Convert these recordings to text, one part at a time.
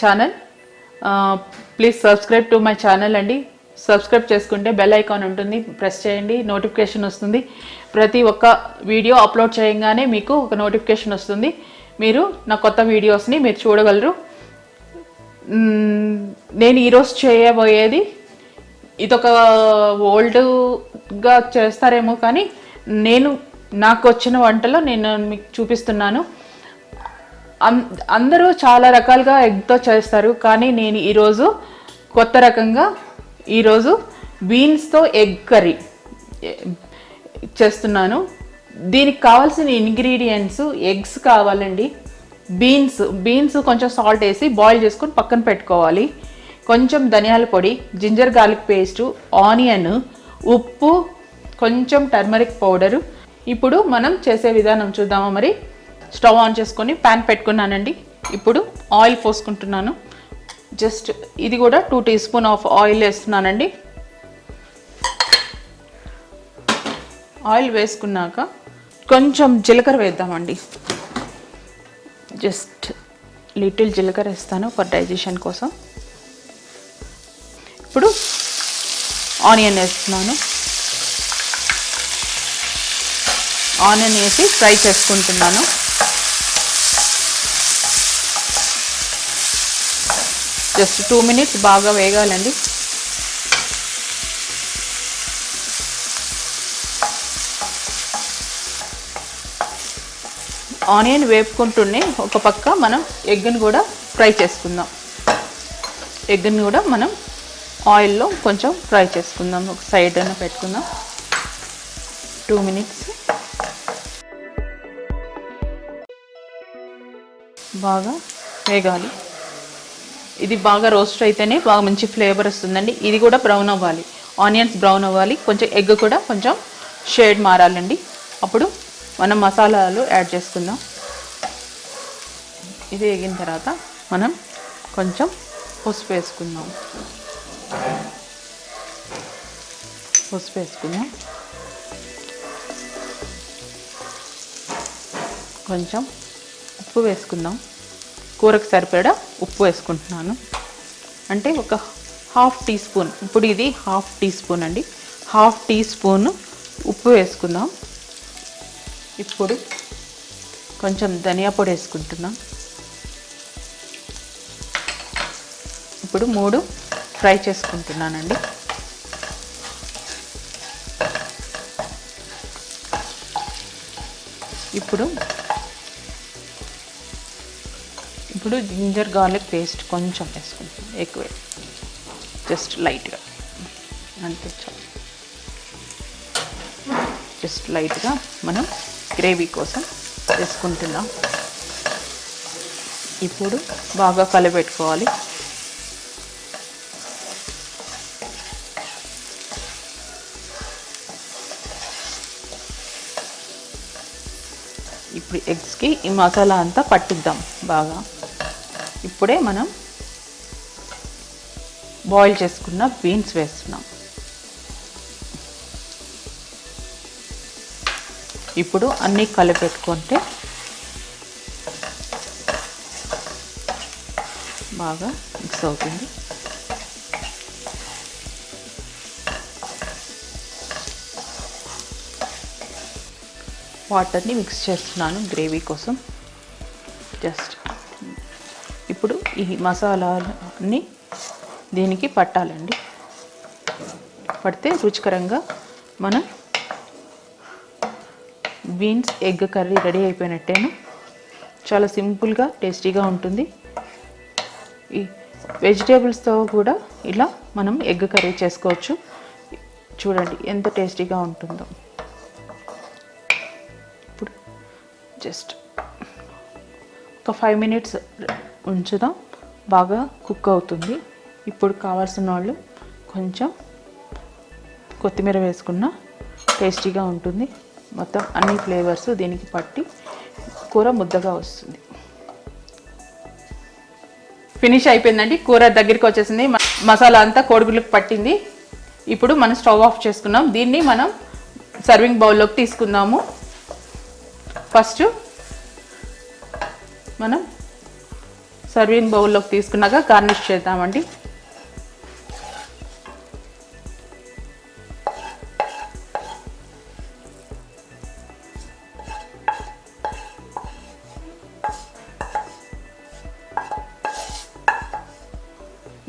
Channel please subscribe to my channel అండి. Subscribe చేసుకుంటే bell icon ఉంటుంది. ప్రెస్ చేయండి. నోటిఫికేషన్ వస్తుంది. ప్రతి ఒక్క వీడియో అప్లోడ్ చేయగానే మీకు ఒక నోటిఫికేషన్ వస్తుంది. మీరు నా కొత్త వీడియోస్ని మీరు చూడగలరు. నేను ఈరోజు చేయబోయేది ఇదొక ఓల్డ్గా చేస్తారేమో కానీ నేను నాకు వచ్చిన వంటలో నేను మీకు చూపిస్తున్నాను. అందరూ చాలా రకాలుగా ఎగ్తో చేస్తారు కానీ నేను ఈరోజు కొత్త రకంగా ఈరోజు బీన్స్తో ఎగ్ కర్రీ చేస్తున్నాను. దీనికి కావాల్సిన ఇంగ్రీడియంట్స్ ఎగ్స్ కావాలండి. బీన్స్ బీన్స్ కొంచెం సాల్ట్ వేసి బాయిల్ చేసుకొని పక్కన పెట్టుకోవాలి. కొంచెం ధనియాల పొడి జింజర్ గార్లిక్ పేస్టు ఆనియన్ ఉప్పు కొంచెం టర్మరిక్ పౌడరు. ఇప్పుడు మనం చేసే విధానం చూద్దామా మరి? స్టవ్ ఆన్ చేసుకొని ప్యాన్ పెట్టుకున్నానండి. ఇప్పుడు ఆయిల్ పోసుకుంటున్నాను. జస్ట్ ఇది కూడా two teaspoon of oil వేస్తున్నానండి. ఆయిల్ వేసుకున్నాక కొంచెం జీలకర్ర వేద్దామండి. జస్ట్ లిటిల్ జీలకర్ర వేస్తాను ఫర్ డైజెషన్ కోసం. ఇప్పుడు ఆనియన్ వేస్తున్నాను. ఆనియన్ వేసి ఫ్రై చేసుకుంటున్నాను. జస్ట్ టూ మినిట్స్ బాగా వేగాలండి. ఆనియన్ వేపుకుంటూనే ఒక పక్క మనం ఎగ్ని కూడా ఫ్రై చేసుకుందాం. ఎగ్ని కూడా మనం ఆయిల్లో కొంచెం ఫ్రై చేసుకుందాం. ఒక సైడ్ అయినా పెట్టుకుందాం. Two minutes. బాగా వేగాలి. ఇది బాగా రోస్ట్ అయితేనే బాగా మంచి ఫ్లేవర్ వస్తుందండి. ఇది కూడా బ్రౌన్ అవ్వాలి. ఆనియన్స్ బ్రౌన్ అవ్వాలి. కొంచెం ఎగ్ కూడా కొంచెం షేడ్ మారాలండి. అప్పుడు మనం మసాలాలు యాడ్ చేసుకుందాం. ఇది ఎగిన తర్వాత మనం కొంచెం పసుపు వేసుకుందాం. పసుపు వేసుకుందాం. కొంచెం ఉప్పు వేసుకుందాం. కూరకు సరిపడా ఉప్పు వేసుకుంటున్నాను. అంటే ఒక హాఫ్ టీ స్పూన్ ఇప్పుడు ఇది హాఫ్ టీ స్పూన్ అండి. హాఫ్ టీ స్పూన్ ఉప్పు వేసుకుందాం. ఇప్పుడు కొంచెం ధనియా పొడి వేసుకుంటున్నాం. ఇప్పుడు మూడు ఫ్రై చేసుకుంటున్నానండి. ఇప్పుడు ఇప్పుడు జింజర్ గార్లిక్ పేస్ట్ కొంచెం వేసుకుంటాం ఎక్కువ. జస్ట్ లైట్గా. అంతే చాలు. జస్ట్ లైట్గా మనం గ్రేవీ కోసం వేసుకుంటున్నాం. ఇప్పుడు బాగా కలబెట్టుకోవాలి. ఇప్పుడు ఎగ్స్కి ఈ మసాలా అంతా పట్టిద్దాం బాగా. ఇప్పుడే మనం బాయిల్ చేసుకున్న బీన్స్ వేస్తున్నాం. ఇప్పుడు అన్నీ కలిపెట్టుకుంటే బాగా మిక్స్ అవుతుంది. వాటర్ని మిక్స్ చేస్తున్నాను గ్రేవీ కోసం. జస్ట్ ఈ ఈ మసాలాన్ని దీనికి పట్టాలండి. పడితే రుచికరంగా మనం బీన్స్ ఎగ్ కర్రీ రెడీ అయిపోయినట్టేను. చాలా సింపుల్గా టేస్టీగా ఉంటుంది. ఈ వెజిటేబుల్స్తో కూడా ఇలా మనం ఎగ్ కర్రీ చేసుకోవచ్చు. చూడండి ఎంత టేస్టీగా ఉంటుందో. ఇప్పుడు జస్ట్ ఒక ఫైవ్ మినిట్స్ ఉంచుదాం. బాగా కుక్ అవుతుంది. ఇప్పుడు కావాల్సిన వాళ్ళు కొంచెం కొత్తిమీర వేసుకున్న టేస్టీగా ఉంటుంది. మొత్తం అన్ని ఫ్లేవర్స్ దీనికి పట్టి కూర ముద్దగా వస్తుంది. ఫినిష్ అయిపోయిందండి. కూర దగ్గరికి వచ్చేసింది. మసాలా అంతా కోడిగుడ్లకు పట్టింది. ఇప్పుడు మనం స్టవ్ ఆఫ్ చేసుకున్నాం. దీన్ని మనం సర్వింగ్ బౌల్లోకి తీసుకుందాము. ఫస్ట్ మనం సర్వింగ్ బౌల్లోకి తీసుకున్నాక గార్నిష్ చేద్దామండి.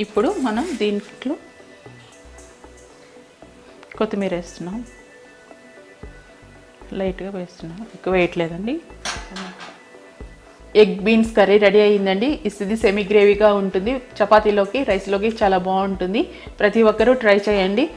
ఇప్పుడు మనం దీంట్లో కొత్తిమీర వేస్తున్నాం. లైట్గా వేస్తున్నాం. ఎక్కువ వేయట్లేదండి. ఎగ్ బీన్స్ కర్రీ రెడీ అయ్యిందండి. ఇది సెమీ గ్రేవీగా ఉంటుంది. చపాతీలోకి రైస్లోకి చాలా బాగుంటుంది. ప్రతి ఒక్కరూ ట్రై చేయండి.